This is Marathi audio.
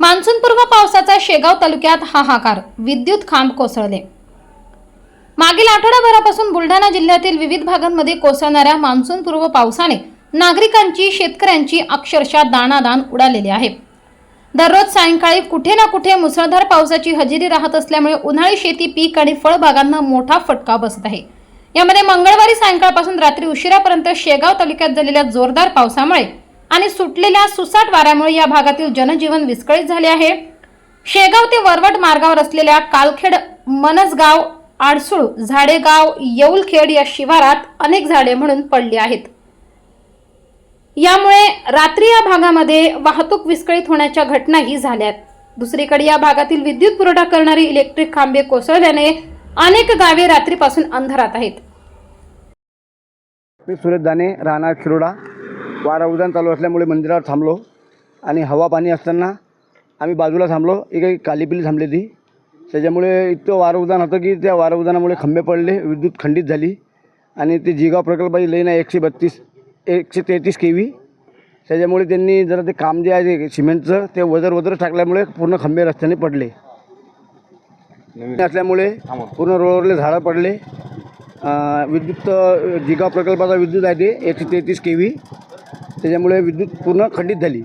मान्सूनपूर्व पावसाचा शेगाव तालुक्यात हाहाकार. विद्युत खांब कोसळले. मागील आठवडाभरापासून बुलढाणा जिल्ह्यातील विविध भागांमध्ये कोसळणाऱ्या मान्सूनपूर्व पावसाने नागरिकांची शेतकऱ्यांची अक्षरशः दाणादाण उडालेली आहे. दररोज सायंकाळी कुठे ना कुठे मुसळधार पावसाची हजेरी राहत असल्यामुळे उन्हाळी शेती पीक आणि फळबागांना मोठा फटका बसत आहे. यामध्ये मंगळवारी सायंकाळपासून रात्री उशिरापर्यंत शेगाव तालुक्यात झालेल्या जोरदार पावसामुळे आणि सुटलेल्या सुसाट वाऱ्यामुळे या भागातील जनजीवन विस्कळीत झाले आहे. शेगाव ते वरवट मार्गावर असलेल्या कालखेड मनसगाव आडसूळ झाडेगाव येऊलखेड या शिवारात अनेक झाडे म्हणून पडली आहेत. यामुळे रात्री या भागामध्ये वाहतूक विस्कळीत होण्याच्या घटनाही झाल्यात दुसरीकडे या भागातील विद्युत पुरवठा करणारी इलेक्ट्रिक खांबे कोसळल्याने अनेक गावे रात्रीपासून अंधारात आहेत. मी सुरेश दाने राहणार खिरोडा. वारा उदान चालू असल्यामुळे मंदिरावर थांबलो. आणि हवा पाणी असताना आम्ही बाजूला थांबलो. एक एक कालीपिली थांबली ती त्याच्यामुळे इतकं वारं उदान होतं की त्या वारं उदानामुळे खंबे पडले विद्युत खंडित झाली. आणि ते जिगाव प्रकल्पाची लेन आहे एकशे बत्तीस एकशे तेहतीस के व्ही त्याच्यामुळे त्यांनी जरा ते काम जे आहे ते सिमेंटचं ते वजर वजर टाकल्यामुळे पूर्ण खंबे रस्त्याने पडले. असल्यामुळे पूर्ण रोडवरले झाडं पडले. विद्युत जिगाव प्रकल्पाचा विद्युत आहे ते एकशे तेहतीस के व्ही त्याच्यामुळे विद्युत पूर्ण खंडित झाली.